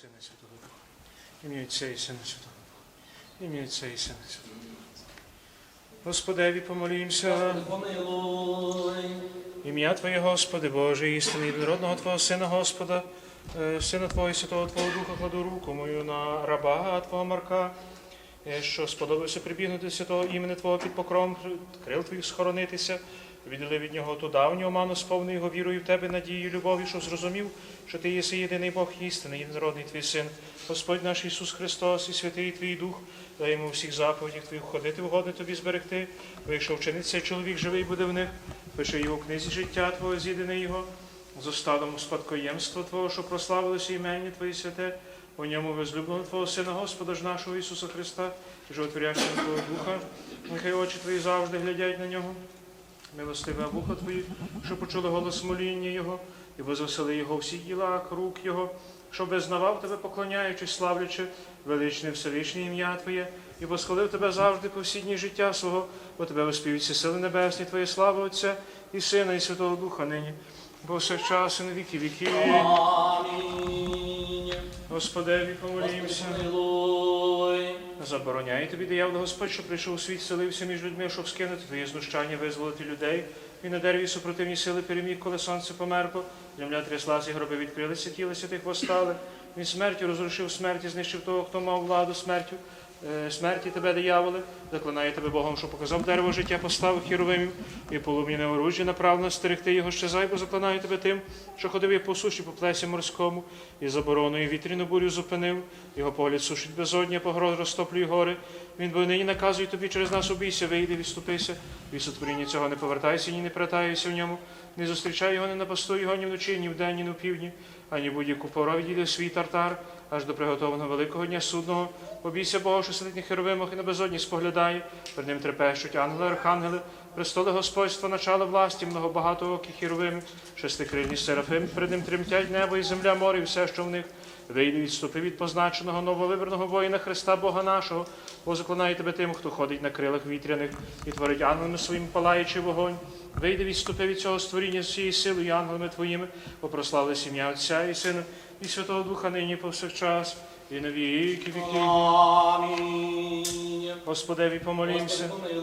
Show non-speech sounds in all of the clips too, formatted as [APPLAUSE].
Сина Святого Духа. Ім'я Отця і Сина Святого Духа. Ім'я Отця і Сина Святого Духа. Господеві помолімся. Ім'я Твоє, Господи, Боже, істини єдинородного Твого Сина, Господа, е, Сина Твого і Святого Твого Духа, кладу руку мою на раба Твого Марка, е, що сподобався прибігнути святого імені Твого під покровом крил Твоїх схоронитися, відділи від нього ту давню оману, сповнив його вірою в Тебе, надією, любов'ю, що зрозумів, що Ти єси єдиний Бог істини, єдинородний Твій Син, Господь наш Ісус Христос і святий Твій Дух, дай йому всіх заповідях Твоїх ходити, вгодно Тобі зберегти, бо якщо вчинить цей чоловік живий буде в них, пиши його в книзі життя Твого, з'єдини його, з остатом спадкоємства Твого, що прославилося імені Твоє святе, у ньому возлюбленого Твого Сина, Господа ж нашого Ісуса Христа, животворящого Твого Духа, нехай очі Твої завжди глядять на нього, милостиве вуха Твої, що почули голос моління Його, і возвесели Його всі ділах, рук Його, щоб визнавав Тебе, поклоняючись, славлячи величне Всевишнє ім'я Твоє, і восхвалив Тебе завжди по всі дні життя свого, бо Тебе виспівуються сили небесні, Твоє слава Отця і Сина, і Святого Духа нині, повсякчас і на віки віки. Амінь. Господеві помолімся. Забороняє тобі диявол Господь, що прийшов у світ, селився між людьми, щоб скинути твоє знущання, визволити людей. Він на дереві супротивні сили переміг, коли сонце померкло. Земля тряслася, і гроби відкрилися, тіла святих восстали. Він смертю розрушив смерть і знищив того, хто мав владу смертю. Е, Смерті тебе, дияволе, заклинає тебе Богом, що показав дерево життя, поставив хіровимів і полум'яне оружжя направлено стерегти його щезай, бо заклинаю тебе тим, що ходив я по суші, по плесі морському, і забороною вітряну бурю зупинив. Його погляд сушить безодня, погроз розтоплює гори. Він бо нині наказує тобі через нас обійся, вийди, відступися. Від сотворіння цього не повертайся, ні не притаюся в ньому. Не зустрічай його, не напастуй його ні вночі, ні вдень, ні на півдні, ані будь-яку пору відійде свій тартар, аж до приготованого великого дня судного. Обійся Бога, що сидить на херовимах і на безодні споглядає. Перед ним трепещуть ангели, архангели, престоли господства, начало власті, многобагатоокі херовими, шестикрильні серафим, перед ним тремтять небо і земля, море, і все, що в них. Вийди, відступи від позначеного нововибраного воїна Христа Бога нашого, бо заклинає тебе тим, хто ходить на крилах вітряних і творить ангелами своїм палаючи вогонь. Вийди, відступи від цього створіння з всією силою і ангелами твоїми, бо прославили сім'я Отця і Сина, і Святого Духа нині повсякчас, і на віки віки. Амінь. Господеві помолімся. Господи.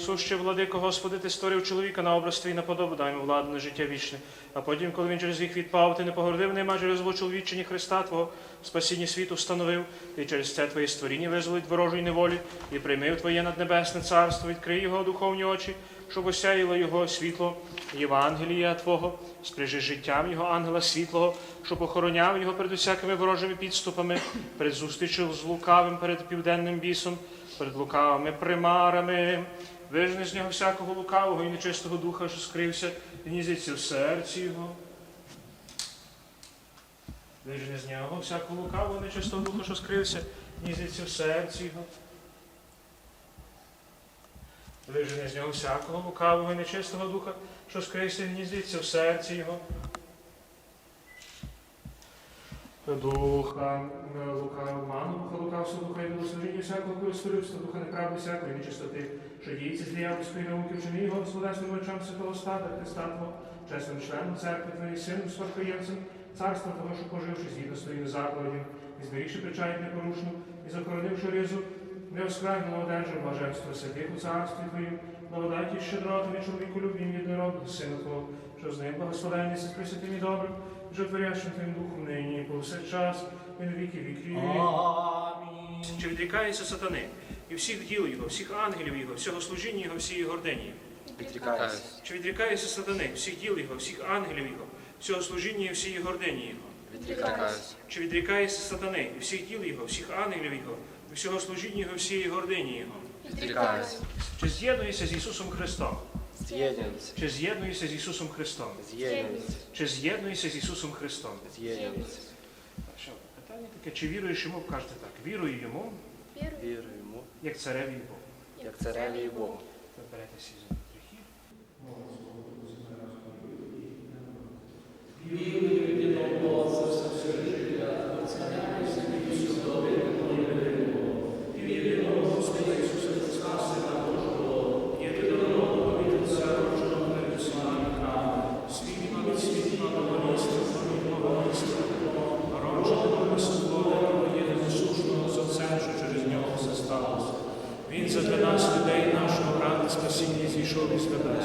Суще, владико, Господи, ти створив чоловіка на образ твій на подобу, дай йому владу на життя вічне. А потім, коли він через вік відпав, ти не погордив нема через чоловічені Христа Твого, спасіння світу встановив, і через це твоє створіння визволить ворожої неволі, і прийми в Твоє наднебесне царство, відкрий його духовні очі, щоб осяяло його світло Євангелія Твого, спряжи життям його ангела світлого, щоб охороняв його перед усякими ворожими підступами, перед зустрічю з лукавим, перед південним бісом, перед лукавими примарами. Вижени з нього всякого лукавого і нечистого духа, що скрився, і гніздиться в серці його. Вижени з нього всякого лукавого нечистого духа, що скрився, гніздиться в серці його. Вижени з нього всякого лукавого і нечистого духа, що і гніздиться в серці його. Духа е, лукавого ману, духа лукавства, духа і милосердя, всякого користуюся, духа неправди, всякої нечистоти, що діється з диявольської науки, вчини його господарським врачам святого стада, Христа чесним членом церкви Твоєї, сином, спадкоємцем, царства Того, що поживши згідно з твоїм закладів, і зберігши печать непорушну, і захоронивши ризу, неоскрайного одержав блаженство святих у царстві Твоїм, благодаті і щедротами чоловіку любвім єдинородного Сина Твого, що з ним благословенний з присвятим і добрим, животворящим Твоїм Духом нині, і повсякчас, і на віки віки. Амінь. Чи відрікається сатани і всіх діл його, всіх ангелів його, всього служіння його, всієї гордині? Відрікаюсь. Чи відрікається сатани, всіх діл його, всіх ангелів його, всього служіння і всієї гордині його? Відрікаюсь. Чи відрікається сатани, і всіх діл його, всіх ангелів його, всього служіння його, всієї гордині його? Відрікаюсь. Чи з'єднується з Ісусом Христом? З'єднуюсь. Чи з'єднується з Ісусом Христом? З'єднуюсь. Чи з'єднується з Ісусом Христом? З'єднуюсь. Що, питання таке, чи віруєш йому, кажете так, вірую йому, Вірую йому, як цареві і Богу. як цареві і Богу. Ви берете всі за гріхів. Світло від світла, світло від світла, задля нас, людей нашого ради спасіння зійшов із небес.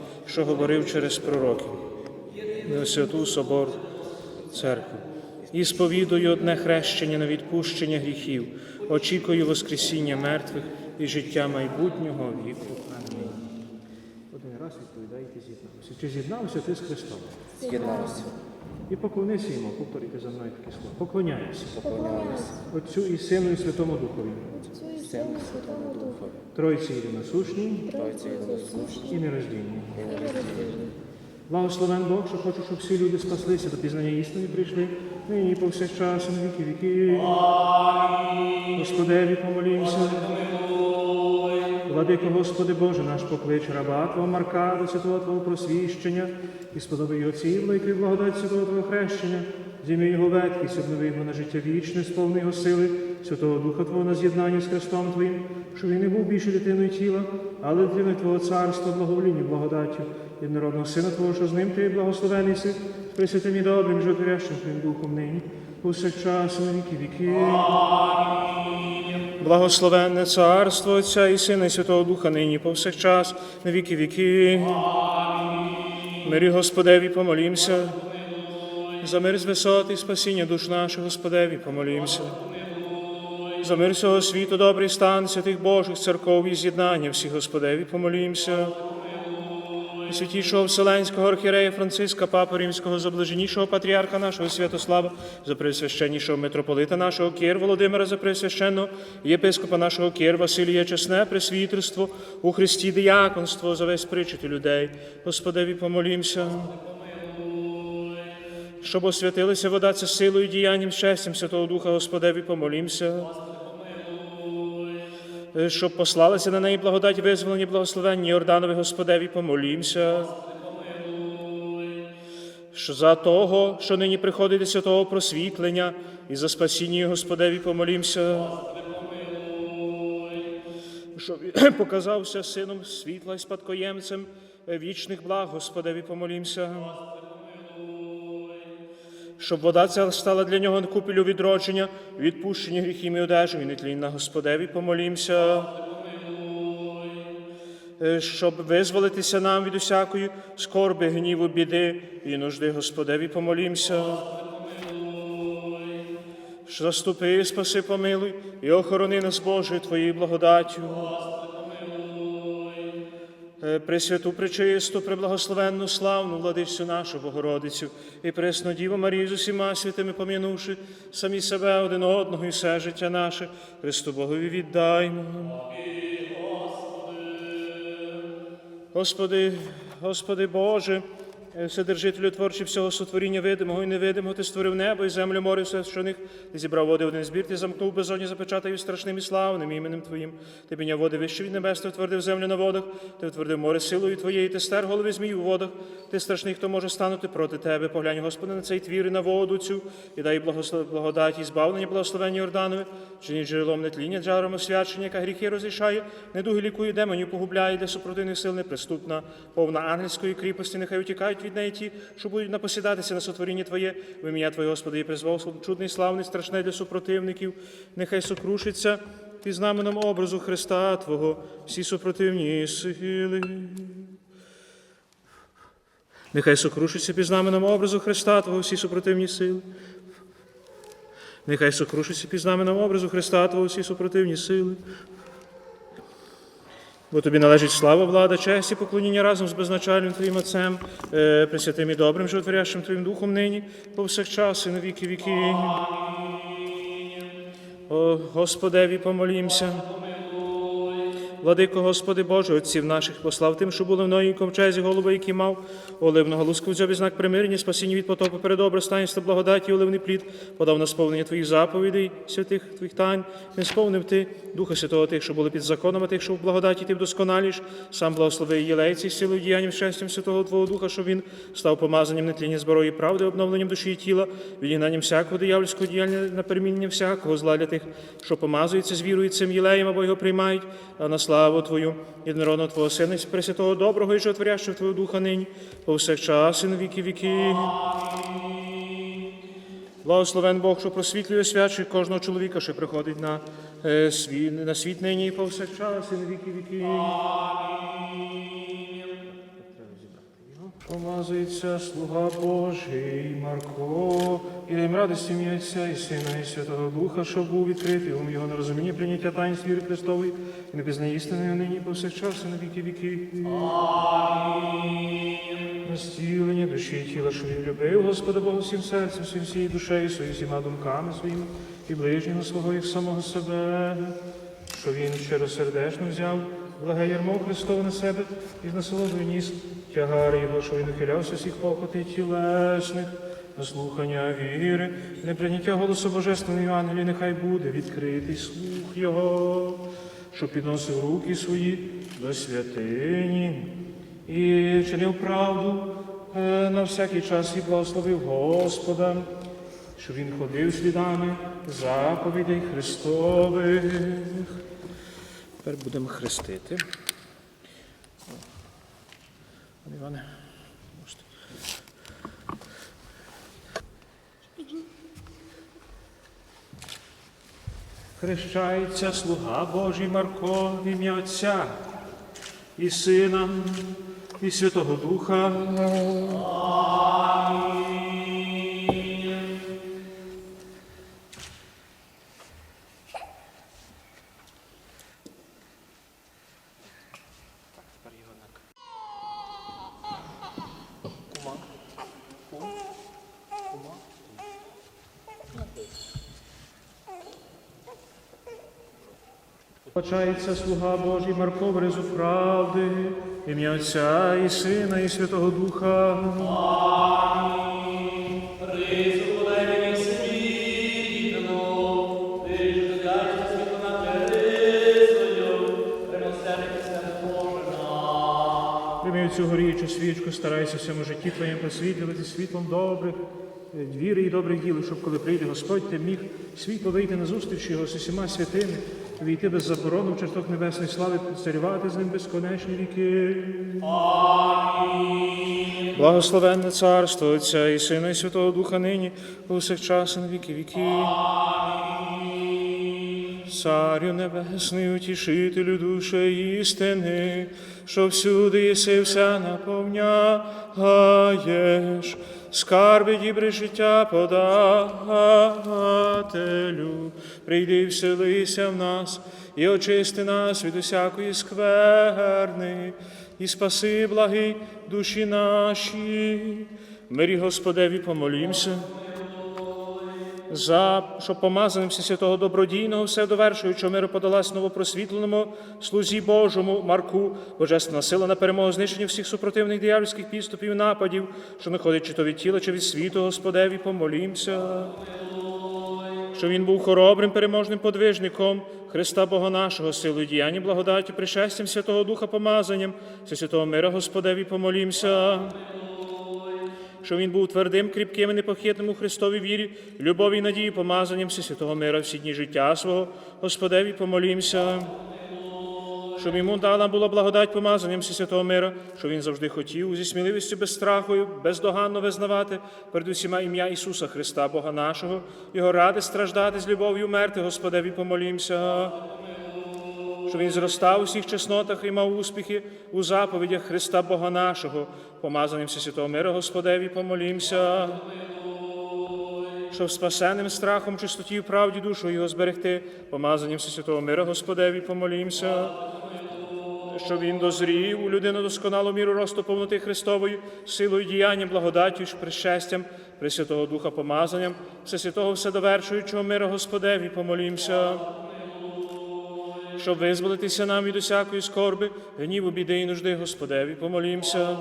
що говорив через пророків. І святу собор церкву. І сповідую одне хрещення на відпущення гріхів, очікую Воскресіння мертвих і життя майбутнього віку. Амінь. Один раз відповідайте, з'єднався. Чи з'єднався ти з Христом? З'єднався. І поклонися йому, повторюйте за мною таке слово. Поклоняюся Поклонялися. Отцю і Сину і Святому Духові, Отцю і Сину і Святому Духу, Тройці єдиносушній Тройці єдиносущні і нероздільній. і нероздільні. Благословен Бог, що хоче, щоб всі люди спаслися до пізнання істини прийшли, нині і повсякчас і на віки віки. Господеві помолімся. Владико Господи Боже, наш поклич раба Твого Марка до святого Твого просвіщення і сподоби його ціло, і благодать святого Твого хрещення, зім'я його ветхість, обнови його на життя вічне, сповни його сили, Святого Духа Твого на з'єднання з Христом Твоїм, що він не був більше дитиною тіла, але дитиною Твого царства, благовоління, благодаттю, і народного Сина Твого, що з ним Ти благословений си, з пресвятим і добрим, животворящим Твоїм Духом нині, повсякчас і на віки віки. Благословенне царство Отця і Сина і Святого Духа нині повсякчас, на віки віки. Мирі Господеві помолімся. За мир з висоти і спасіння душ наших, Господеві помолімся. За мир всього світу, добрий стан святих Божих церков і з'єднання всіх Господеві помолімся. Святішого Вселенського архірея Франциска, Папи Римського, заблаженішого патріарха нашого Святослава, за пресвященнішого митрополита нашого Кір Володимира, за пресвященного єпископа нашого Кір Василія Чесне, пресвітерство, у Христі діяконство, за весь причити людей. Господеві помолімся. Щоб освятилася вода це силою, діянням, щастям Святого Духа, Господеві помолімся. Е, Щоб послалася на неї благодать визволення, благословення Йорданові Господеві, помолімся. Що за того, що нині приходить до святого просвітлення, і за спасіння Господеві помолімся. Щоб [CLEARS THROAT] показався сином світла і спадкоємцем е, вічних благ, Господеві помолімся. Щоб вода ця стала для нього купелю відродження, відпущення гріхів і одежу, і нетлінна Господеві помолімся. Е, Щоб визволитися нам від усякої скорби, гніву, біди і нужди, Господеві помолімся. Заступи, спаси, помилуй і охорони нас, Боже, Твоєю благодаттю. Е, Пресвяту, пречисту, преблагословенну, славну владицю нашу Богородицю і пресну Діву Марію з усіма святими пом'янувши самі себе один одного і все життя наше, Христу Богові віддаймо. Господи, Господи Боже, Вседержителю творчі всього сотворіння видимого і невидимого, Ти створив небо і землю, море, все, що них. Ти зібрав води один збір, ти замкнув безодні, запечатав страшним і славним іменем Твоїм. Ти підняв води вище від небес, ти утвердив землю на водах, ти утвердив море силою Твоєю, ти стер голови змій у водах. Ти страшний, хто може станути проти Тебе. Поглянь, Господи, на цей твір і на воду цю, і дай благодать і збавлення, благословення Йорданове, чинить джерелом нетління, джаром освячення, яка гріхи розрішає, недуги лікує, демонів погубляє, де супротивних сил неприступна, повна ангельської кріпості, нехай утікають від неї ті, що будуть напосідатися на сотворіння Твоє, в ім'я Твоє, Господи, і призвав чудний, славний, страшне для супротивників, нехай сокрушиться під знаменем образу Христа Твого, всі супротивні сили. Нехай сокрушиться під знаменем образу Христа Твого всі супротивні сили. Нехай сокрушиться під знаменем образу Христа Твого всі супротивні сили. Бо тобі належить слава, влада, честь і поклоніння разом з безначальним Твоїм Отцем, присвятим пресвятим і добрим, животворящим Твоїм Духом нині, повсякчас і на віки віки. О, Господеві помолімся. Владико, Господи Боже, отців наших послав тим, що були в Ної ковчезі, голуби, які мав, оливного луску взяв знак примирення, спасіння від потопу перед обрастаністю благодаті, оливний плід, подав на сповнення Твоїх заповідей, святих Твоїх тайн, не сповнив Ти, Духа Святого тих, що були під законом, а тих, що в благодаті Ти вдосконаліш, сам благослови єлейці, силою діянням, щастям Святого Твого Духа, щоб він став помазанням нетління зброї правди, обновленням душі і тіла, відігнанням всякого диявольського діяння на переміння всякого зла для тих, що помазуються з вірою цим єлеєм, або його приймають, а на славу Твою, єдинородного Твого Сина, і Пресвятого Доброго і жотворящого Твого Духа нині, повсякчас і на віки віки. Благословен Бог, що просвітлює освячує кожного чоловіка, що приходить на, е, світ, на світ нині і повсякчас і на віки віки. Помазується слуга Божий Марко, і дай радості ім'я Отця і Сина, і Святого Духа, щоб був відкритий ум його на розуміння прийняття таїнств віри Христової, і не пізнає істини нині і повсякчас і на віки віки. Настілення душі і тіла, що він любив, Господа Бога всім серцем, всім всією душею, своїм всіма думками своїми і ближнього свого, як самого себе, що він щиросердечно взяв благе ярмо Христове на себе і з насолодою ніс тягар його, що він ухилявся всіх похотей тілесних, на слухання віри, для прийняття голосу Божественної Ангелі, нехай буде відкритий слух Його, що підносив руки свої до святині і чинив правду е, на всякий час і благословив Господа, що він ходив слідами заповідей Христових. Тепер будемо хрестити. Пане Іване, можете. Хрещається слуга Божий Марко в ім'я Отця і Сина, і Святого Духа. Почається слуга Божий Марко в ризу правди, ім'я Отця і Сина, і Святого Духа. Ризу полемі світло, виріжу додячу світло на кожна. Прийми цю горіючу свічку, старайся всьому житті твоєму просвітлювати світлом добрих, е, віри і добрих діл, щоб коли прийде Господь, ти міг світло вийти на зустріч його з усіма святими, війти без заборону в чертог небесної слави, царювати з ним безконечні віки. Амінь. Благословенне царство Отця і Сина, і Святого Духа нині, повсякчас і на віки віки. Царю небесний, утішителю душі істини, що всюди єси вся наповняєш, скарби дібри життя подателю, прийди вселися в нас і очисти нас від усякої скверни, і спаси благі душі наші. Мирі Господеві помолімся за щоб помазаним святого добродійного, все довершуючого миру подалась новопросвітленому слузі Божому Марку, божественна сила на перемогу знищення всіх супротивних диявольських підступів і нападів, що находить чи то від тіла, чи від світу, Господеві, помолімся. Що він був хоробрим переможним подвижником Христа Бога нашого, силою діяння, благодаті, пришестям Святого Духа помазанням, святого мира Господеві помолімся що він був твердим, кріпким і непохитним у Христовій вірі, любові і надії, помазанням всі святого мира всі дні життя свого. Господеві помолімся. Щоб йому дана була благодать помазанням всі святого мира, що він завжди хотів зі сміливістю без страху, бездоганно визнавати перед усіма ім'я Ісуса Христа, Бога нашого, Його ради страждати з любов'ю мерти, Господеві помолімся що він зростав у всіх чеснотах і мав успіхи у заповідях Христа Бога нашого, помазаним всі святого мира Господеві, помолімся. Щоб спасенним страхом, чистоті і правді душу його зберегти, помазаним всі святого мира Господеві, помолімся. Що він дозрів у людину досконалу міру росту повноти Христової, силою діянням, благодаттю, пришестям, Пресвятого Духа помазанням, Всесвятого Вседовершуючого мира Господеві, помолімся щоб визволитися нам від усякої скорби, гніву, біди і нужди, Господеві, помолімся.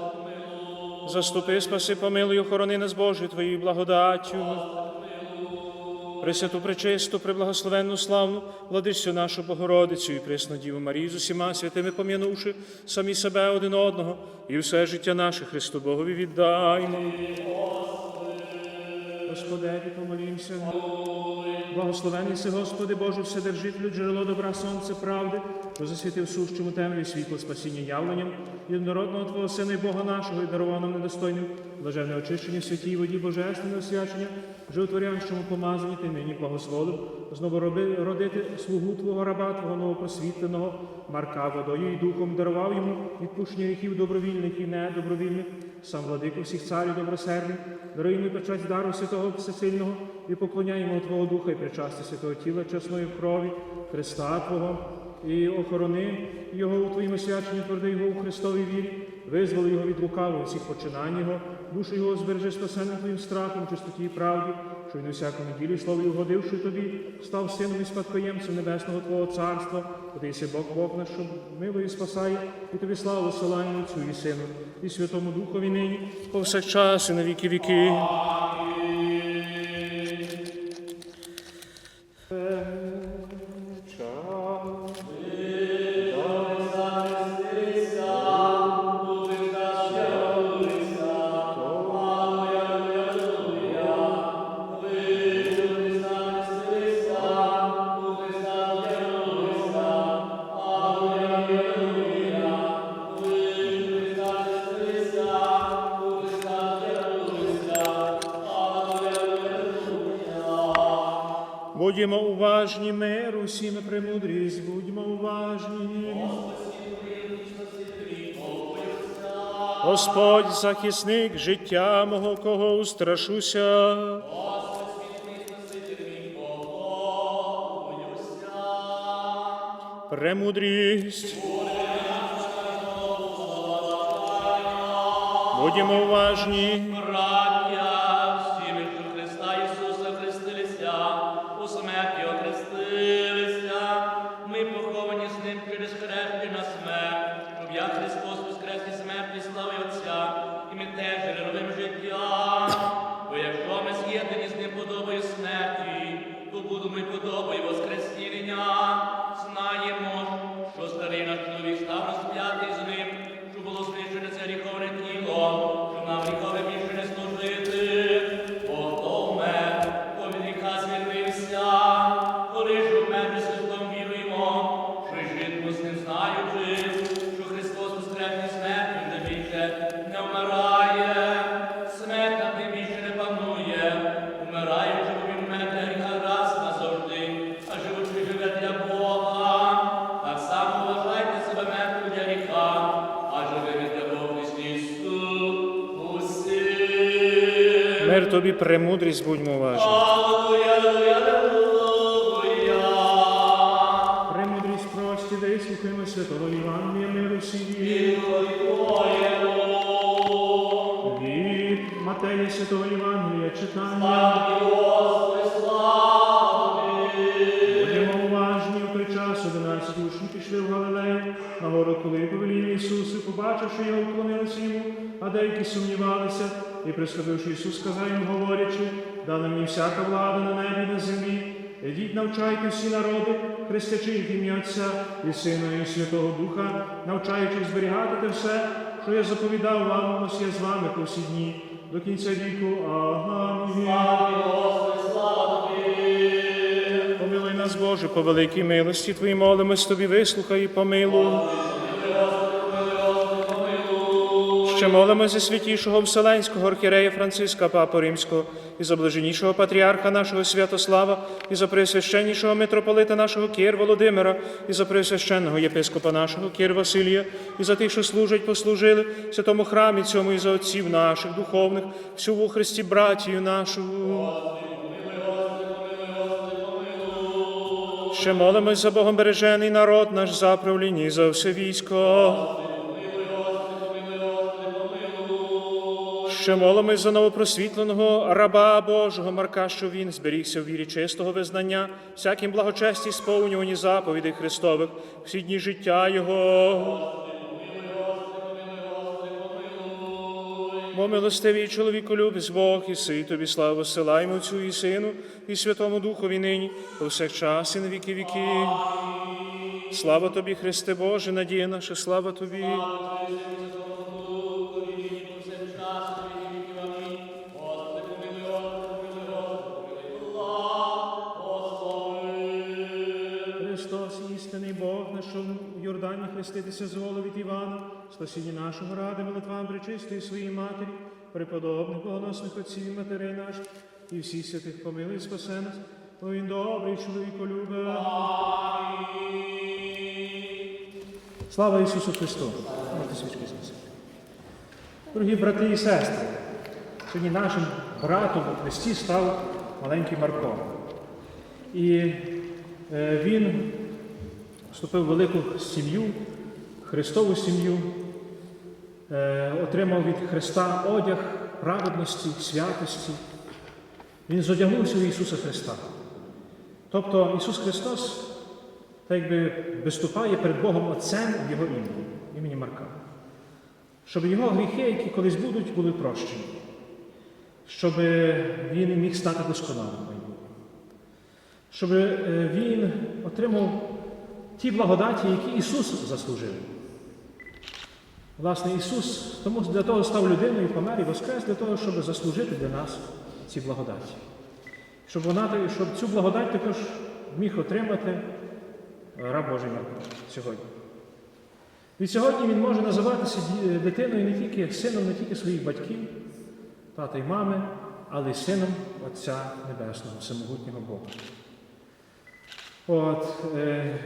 Заступи, спаси, помилуй, охорони нас, Боже, Твоєю благодаттю. Пресвяту, пречисту, преблагословенну, славну, владичцю нашу Богородицю і пресну Діву Марію з усіма святими пом'янувши самі себе один одного, і все життя наше Христу Богові віддаймо. Господеві, помолімся. Благословений си, Господи Боже, Вседержителю, джерело добра, сонце правди, що засвітив сущому темряві світло спасіння явленням, єдинородного Твого Сина і Бога нашого, і дарував нам недостойним, блаженне очищення святій воді Божественне освячення, животворящому помазанні ти нині благословив, знову родити слугу Твого раба, Твого новопросвітленого, Марка водою і духом дарував йому відпущення гріхів добровільних і недобровільних, сам владико всіх царів добросердних, даруй йому печать дару святого Всесильного і поклоняємо Твого Духа і причасти святого тіла чесної крові, Христа Твого, і охорони Його у Твоїм освяченні, тверди Його у Христовій вірі, визволи Його від лукавого всіх починань Його, душу Його збережи спасенним Твоїм страхом, чистоті і правді, що й у всякому ділі слові угодивши Тобі, став сином і спадкоємцем Небесного Твого Царства, єси Бог Бог наш, що милої спасає, і Тобі славу силаємо Отцю і Сину, і Святому Духові нині, повсякчас і на віки віки. Господь захисник життя мого, кого устрашуся. Премудрість. Будемо уважні. Тобі, премудрість, будьмо уважні. Премудрість прості, да і слухаймо святого Євангелія миру всім. Від Матея Святого Євангелія читання. Будемо уважні у той час, одинадцяті учні пішли в Галилею, на гору, коли повелів Ісус, і побачивши його, вклонилися йому, а деякі сумнівалися, і прискоривши Ісус, сказав їм, говорячи, дана мені всяка влада на небі і на землі. Ідіть, навчайте всі народи, хрестячи їх ім'я Отця і Сина і Святого Духа, навчаючи зберігати те все, що я заповідав вам, ось я з вами по всі дні, до кінця віку. Амінь. Помилуй нас, Боже, по великій милості Твоїй молимось Тобі, вислухай і помилуй. Ще молимо за святішого Вселенського архірея Франциска Папу Римського, і за блаженнішого патріарха нашого Святослава, і за преосвященнішого митрополита нашого Кір Володимира, і за преосвященного єпископа нашого Кір Василія, і за тих, що служать, послужили в святому храмі цьому, і за отців наших духовних, всю во Христі братію нашу. Ще молимось за Богом бережений народ наш за правління і за все військо. Отче, молимось за новопросвітленого раба Божого Марка, що він зберігся в вірі чистого визнання, всяким благочесті сповнювані заповідей Христових, всі дні життя Його. Бо милостивий чоловіку любить Бог, і си тобі славу силаємо Отцю і Сину, і Святому Духові нині, повсякчас і на віки віки. Слава тобі, Христе Боже, надія наша, слава тобі. Бог, на що в Йордані хреститися зволив від Івана, спасіння нашого ради, молитвам причистої своїй матері, преподобних богоносних отців і матерей наших, і всіх святих помилуй, і спасе нас, бо він добрий чоловіколюбе. Слава Ісусу Христу! Можете свічки. Дорогі брати і сестри, сьогодні нашим братом у Христі став маленький Марко. І е, він вступив в велику сім'ю, Христову сім'ю, е, отримав від Христа одяг праведності, святості. Він зодягнувся в Ісуса Христа. Тобто Ісус Христос так якби виступає перед Богом Отцем в Його імені, імені Марка. Щоб його гріхи, які колись будуть, були прощені. Щоб він міг стати досконалим. Щоб е, він отримав ті благодаті, які Ісус заслужив. Власне, Ісус тому для того став людиною, помер і воскрес для того, щоб заслужити для нас ці благодаті. Щоб, вона, щоб цю благодать також міг отримати раб Божий сьогодні. Від сьогодні він може називатися дитиною не тільки сином не тільки своїх батьків, тата і мами, але й сином Отця Небесного, всемогутнього Бога. От, е,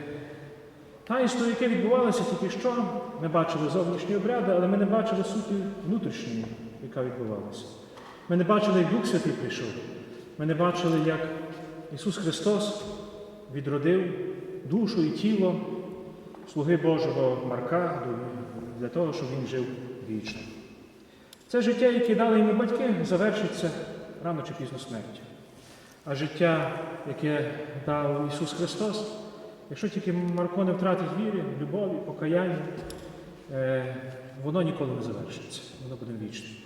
таїнство, яке відбувалося тільки що, ми бачили зовнішні обряди, але ми не бачили суті внутрішньої, яка відбувалася. Ми не бачили, як Дух Святий прийшов. Ми не бачили, як Ісус Христос відродив душу і тіло слуги Божого Марка для того, щоб він жив вічно. Це життя, яке дали йому батьки, завершиться рано чи пізно смертю. А життя, яке дав Ісус Христос, якщо тільки Марко не втратить віри, любові, покаяння, е, воно ніколи не завершиться, воно буде вічним.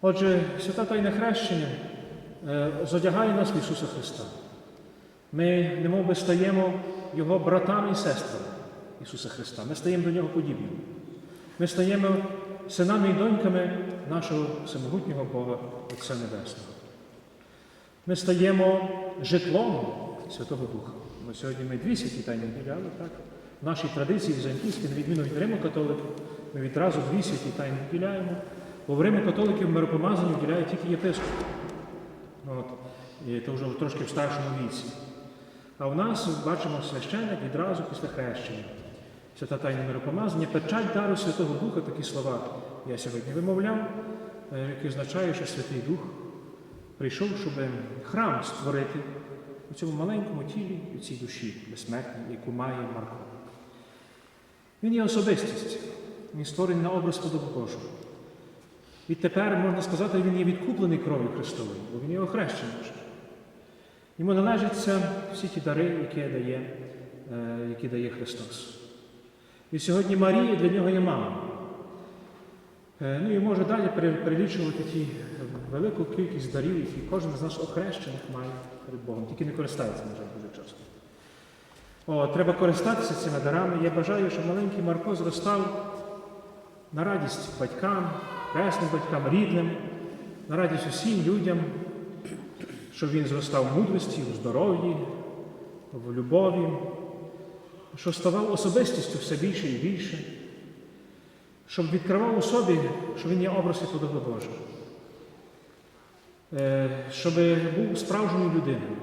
Отже, свята Тайне хрещення е, зодягає нас в Ісуса Христа. Ми немов би стаємо Його братами і сестрами Ісуса Христа. Ми стаємо до Нього подібними. Ми стаємо синами і доньками нашого всемогутнього Бога Отця Небесного. Ми стаємо житлом Святого Духа. Бо сьогодні ми дві святі тайні вділяли, так? В нашій традиції візантійській, на відміну від Римо-католиків, ми відразу дві святі тайні вділяємо. Бо в Римо-католиків миропомазання вділяє тільки єпископ. От. І це вже трошки в старшому віці. А в нас бачимо священник відразу після хрещення. Свята Тайна миропомазання, печать дару Святого Духа, такі слова я сьогодні вимовляв, е, які означає, що Святий Дух прийшов, щоб храм створити цьому маленькому тілі, у цій душі безсмертній, яку має Марко. Він є особистість, він створений на образ подобу Божого. Відтепер, можна сказати, він є відкуплений кров'ю Христовою, бо він є охрещений. Йому належаться всі ті дари, які дає, е, які дає Христос. І сьогодні Марія для нього є мама. Е, Ну і може далі перелічувати ті велику кількість дарів, які кожен з нас охрещених має перед Богом, тільки не користається, на жаль, дуже часто. О, треба користатися цими дарами. Я бажаю, щоб маленький Марко зростав на радість батькам, хресним батькам, рідним, на радість усім людям, щоб він зростав в мудрості, в здоров'ї, в любові, щоб ставав особистістю все більше і більше, щоб відкривав у собі, що він є образ і подоба Божа, щоб був справжньою людиною.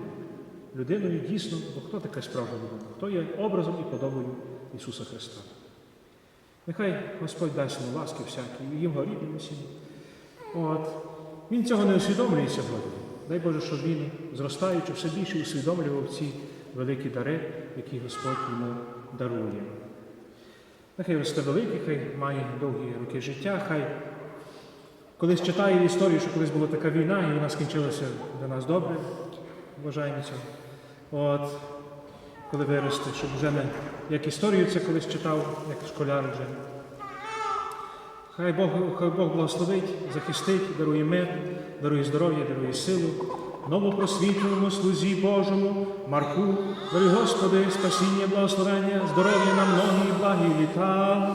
Людиною дійсно, бо хто така справжня людина? Хто є образом і подобою Ісуса Христа? Нехай Господь дасть йому ласки всякі, і їм горітним усім. От. Він цього не усвідомлює сьогодні. Дай Боже, щоб він, зростаючи, все більше усвідомлював ці великі дари, які Господь йому дарує. Нехай росте великий, хай має довгі роки життя, хай Колись читаю історію, що колись була така війна, і вона скінчилася для нас добре. Вважаємо цього. От, коли виросте, щоб вже не як історію це колись читав, як школяр вже. Хай Бог, хай Бог благословить, захистить, дарує мир, дарує здоров'я, дарує силу. Новопросвітленому слузі Божому, Марку, даруй Господи, спасіння, благословення, здоров'я на многі благі літа.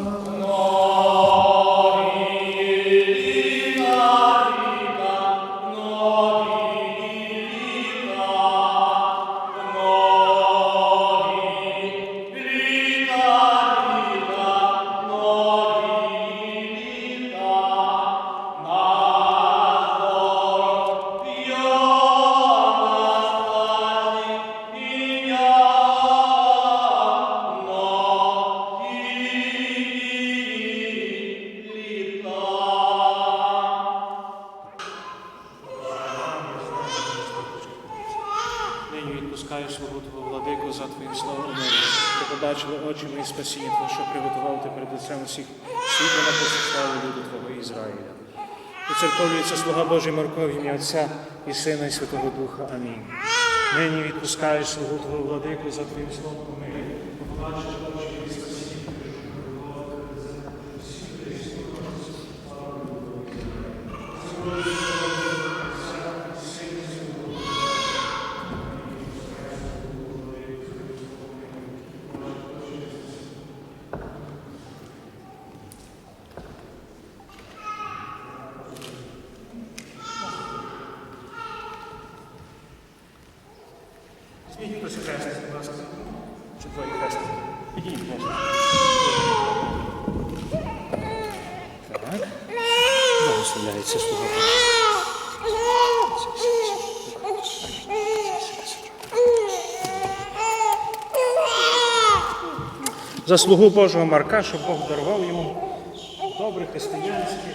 Відпускаю свого Твого владику за Твоїм словом. Ти побачили очі мої спасіння, Твого, що приготував ти перед лицем усіх світла на славу люду Твого Ізраїля. Уцерковлюється слуга Божий Марков, ім'я Отця і Сина і Святого Духа. Амінь. Нині відпускаю слугу Твого владику за Твоїм словом. Амінь. Побачили Благословляється слуга. За слугу Божого Марка, щоб Бог дарував йому добре християнське